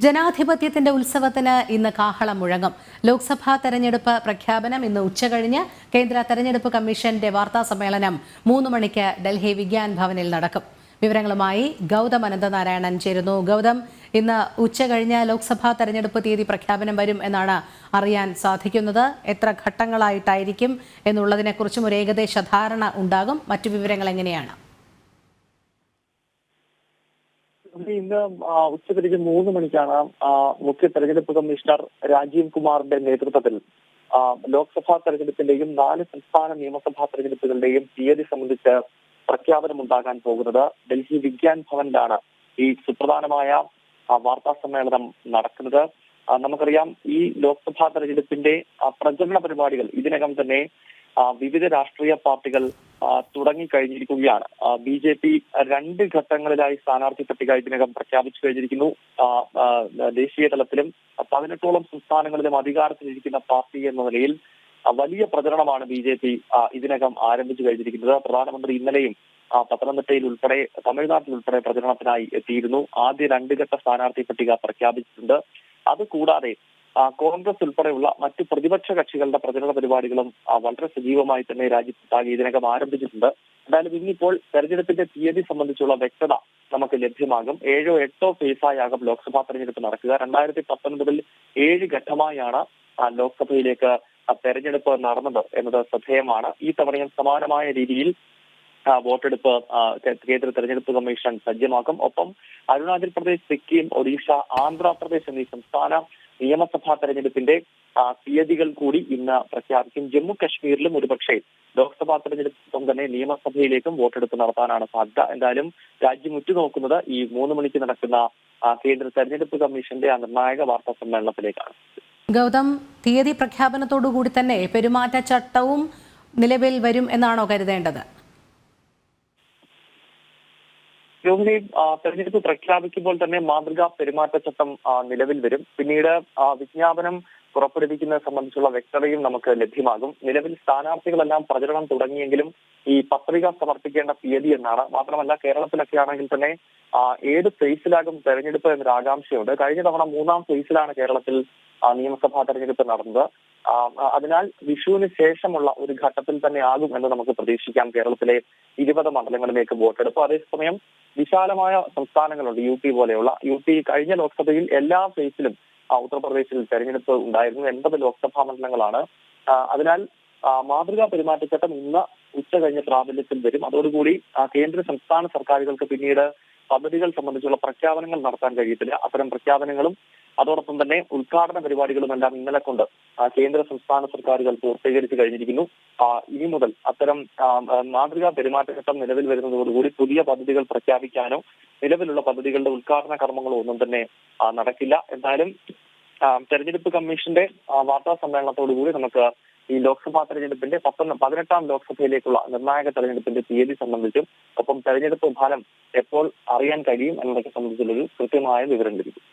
ജനാധിപത്യത്തിന്റെ ഉത്സവത്തിന് ഇന്ന് കാഹളം മുഴങ്ങും. ലോക്സഭാ തെരഞ്ഞെടുപ്പ് പ്രഖ്യാപനം ഇന്ന് ഉച്ചകഴിഞ്ഞ് കേന്ദ്ര തെരഞ്ഞെടുപ്പ് കമ്മീഷന്റെ വാർത്താ സമ്മേളനം മൂന്ന് മണിക്ക് ഡൽഹി വിജ്ഞാൻ ഭവനിൽ നടക്കും. വിവരങ്ങളുമായി ഗൗതം അനന്തനാരായണൻ ചേരുന്നു. ഗൗതം ഇന്ന് ഉച്ചകഴിഞ്ഞ് ലോക്സഭാ തെരഞ്ഞെടുപ്പ് തീയതി പ്രഖ്യാപനം വരും എന്നാണ് അറിയാൻ സാധിക്കുന്നത്. എത്ര ഘട്ടങ്ങളായിട്ടായിരിക്കും എന്നുള്ളതിനെക്കുറിച്ചും ഒരു ഏകദേശ ധാരണ ഉണ്ടാകും. മറ്റു വിവരങ്ങൾ എങ്ങനെയാണ്? ഇന്ന് ഉച്ചതിരിഞ്ഞ് മൂന്ന് മണിക്കാണ് മുഖ്യ തെരഞ്ഞെടുപ്പ് കമ്മീഷണർ രാജീവ് കുമാറിന്റെ നേതൃത്വത്തിൽ ലോക്സഭാ തെരഞ്ഞെടുപ്പിന്റെയും നാല് സംസ്ഥാന നിയമസഭാ തെരഞ്ഞെടുപ്പുകളുടെയും തീയതി സംബന്ധിച്ച് പ്രഖ്യാപനം ഉണ്ടാകാൻ പോകുന്നത് ഡൽഹി വിജ്ഞാൻ ഭവനിലാണ് ഈ സുപ്രധാനമായ വാർത്താ സമ്മേളനം നടക്കുന്നത്. നമുക്കറിയാം ഈ ലോക്സഭാ തെരഞ്ഞെടുപ്പിന്റെ പ്രചരണ പരിപാടികൾ ഇതിനകം തന്നെ വിവിധ രാഷ്ട്രീയ പാർട്ടികൾ തുടങ്ങിക്കഴിഞ്ഞിരിക്കുകയാണ്. ബി ജെ പി രണ്ട് ഘട്ടങ്ങളിലായി സ്ഥാനാർത്ഥി പട്ടിക ഇതിനകം പ്രഖ്യാപിച്ചു കഴിഞ്ഞിരിക്കുന്നു. ദേശീയ തലത്തിലും പതിനെട്ടോളം സംസ്ഥാനങ്ങളിലും അധികാരത്തിലിരിക്കുന്ന പാർട്ടി എന്ന നിലയിൽ വലിയ പ്രചരണമാണ് ബി ജെ പി ഇതിനകം ആരംഭിച്ചു കഴിഞ്ഞിരിക്കുന്നത്. പ്രധാനമന്ത്രി ഇന്നലെയും പത്തനംതിട്ടയിൽ ഉൾപ്പെടെ തമിഴ്നാട്ടിൽ ഉൾപ്പെടെ പ്രചരണത്തിനായി എത്തിയിരുന്നു. ആദ്യ രണ്ട് ഘട്ട സ്ഥാനാർത്ഥി പട്ടിക പ്രഖ്യാപിച്ചിട്ടുണ്ട്. അതുകൂടാതെ ആ, കോൺഗ്രസ് ഉൾപ്പെടെയുള്ള മറ്റ് പ്രതിപക്ഷ കക്ഷികളുടെ പ്രചരണ പരിപാടികളും വളരെ സജീവമായി തന്നെ രാജ്യത്താകെ ഇതിനകം ആരംഭിച്ചിട്ടുണ്ട്. എന്തായാലും ഇന്നിപ്പോൾ തെരഞ്ഞെടുപ്പിന്റെ തീയതി സംബന്ധിച്ചുള്ള വ്യക്തത നമുക്ക് ലഭ്യമാകും. ഏഴോ എട്ടോ ഫേസായാകും ലോക്സഭാ തെരഞ്ഞെടുപ്പ് നടക്കുക. രണ്ടായിരത്തി പത്തൊൻപതിൽ ഏഴ് ഘട്ടമായാണ് ലോക്സഭയിലേക്ക് തെരഞ്ഞെടുപ്പ് നടന്നത് എന്നത് ശ്രദ്ധേയമാണ്. ഈ തവണയും സമാനമായ രീതിയിൽ വോട്ടെടുപ്പ് കേന്ദ്ര തെരഞ്ഞെടുപ്പ് കമ്മീഷൻ സജ്ജമാക്കും. ഒപ്പം അരുണാചൽ പ്രദേശ് സിക്കിം ഒഡീഷ ആന്ധ്രാപ്രദേശ് എന്നീ സംസ്ഥാന നിയമസഭാ തെരഞ്ഞെടുപ്പിന്റെ തീയതികൾ കൂടി ഇന്ന് പ്രഖ്യാപിക്കും. ജമ്മു കശ്മീരിലും ഒരുപക്ഷെ ലോക്സഭാ തെരഞ്ഞെടുപ്പിനൊപ്പം തന്നെ നിയമസഭയിലേക്കും വോട്ടെടുപ്പ് നടത്താനാണ് സാധ്യത. എന്തായാലും രാജ്യം ഉറ്റുനോക്കുന്നത് ഈ മൂന്ന് മണിക്ക് നടക്കുന്ന കേന്ദ്ര തെരഞ്ഞെടുപ്പ് കമ്മീഷന്റെ ആ നിർണായക വാർത്താ സമ്മേളനത്തിലേക്കാണ്. ഗൗതം തീയതി പ്രഖ്യാപനത്തോടുകൂടി തന്നെ പെരുമാറ്റച്ചട്ടവും നിലവിൽ വരും എന്നാണോ കരുതേണ്ടത്? രോഹിണി തെരഞ്ഞെടുപ്പ് പ്രഖ്യാപിക്കുമ്പോൾ തന്നെ മാതൃകാ പെരുമാറ്റച്ചട്ടം നിലവിൽ വരും. പിന്നീട് വിജ്ഞാപനം പുറപ്പെടുവിക്കുന്നത് സംബന്ധിച്ചുള്ള വ്യക്തതയും നമുക്ക് ലഭ്യമാകും. നിലവിൽ സ്ഥാനാർത്ഥികളെല്ലാം പ്രചരണം തുടങ്ങിയെങ്കിലും ഈ പത്രിക സമർപ്പിക്കേണ്ട തീയതി എന്നാണ്. മാത്രമല്ല കേരളത്തിലൊക്കെ ആണെങ്കിൽ തന്നെ ഏത് ഫേസിലാകും തെരഞ്ഞെടുപ്പ് എന്നൊരു ആകാംക്ഷയുണ്ട് കഴിഞ്ഞ തവണ മൂന്നാം ഫേസിലാണ് കേരളത്തിൽ നിയമസഭാ തെരഞ്ഞെടുപ്പ് നടന്നത്. അതിനാൽ വിഷുവിന് ശേഷമുള്ള ഒരു ഘട്ടത്തിൽ തന്നെ ആകും എന്ന് നമുക്ക് പ്രതീക്ഷിക്കാം. കേരളത്തിലെ ഇരുപത് മണ്ഡലങ്ങളിലേക്ക് വോട്ടെടുപ്പ്. അതേസമയം വിശാലമായ സംസ്ഥാനങ്ങളുണ്ട്. യു പി പോലെയുള്ള യു പി കഴിഞ്ഞ ലോക്സഭയിൽ എല്ലാ ഫേസിലും ഉത്തർപ്രദേശിൽ തെരഞ്ഞെടുപ്പ് ഉണ്ടായിരുന്നു. എൺപത് ലോക്സഭാ മണ്ഡലങ്ങളാണ്. അതിനാൽ മാതൃകാ പെരുമാറ്റച്ചട്ടം ഇന്ന് ഉച്ച കഴിഞ്ഞ പ്രാബല്യത്തിൽ വരും. അതോടുകൂടി കേന്ദ്ര സംസ്ഥാന സർക്കാരുകൾക്ക് പിന്നീട് പദ്ധതികൾ സംബന്ധിച്ചുള്ള പ്രഖ്യാപനങ്ങൾ നടത്താൻ കഴിയത്തില്ല. അത്തരം പ്രഖ്യാപനങ്ങളും അതോടൊപ്പം തന്നെ ഉദ്ഘാടന പരിപാടികളും എല്ലാം ഇന്നലെ കൊണ്ട് കേന്ദ്ര സംസ്ഥാന സർക്കാരുകൾ പൂർത്തീകരിച്ചു കഴിഞ്ഞിരിക്കുന്നു. ഇനി മുതൽ അത്തരം മാതൃകാ പെരുമാറ്റച്ചട്ടം നിലവിൽ വരുന്നതോടുകൂടി പുതിയ പദ്ധതികൾ പ്രഖ്യാപിക്കാനോ നിലവിലുള്ള പദ്ധതികളുടെ ഉദ്ഘാടന കർമ്മങ്ങളോ ഒന്നും തന്നെ നടക്കില്ല. എന്തായാലും തെരഞ്ഞെടുപ്പ് കമ്മീഷന്റെ വാർത്താ സമ്മേളനത്തോടുകൂടി നമുക്ക് ഈ ലോക്സഭാ തെരഞ്ഞെടുപ്പിന്റെ പത്തൊന്ന് പതിനെട്ടാം ലോക്സഭയിലേക്കുള്ള നിർണായക തെരഞ്ഞെടുപ്പിന്റെ തീയതി സംബന്ധിച്ചും ഒപ്പം തെരഞ്ഞെടുപ്പ് ഫലം എപ്പോൾ അറിയാൻ കഴിയും എന്നതൊക്കെ സംബന്ധിച്ചുള്ളൊരു കൃത്യമായ വിവരം ലഭിക്കും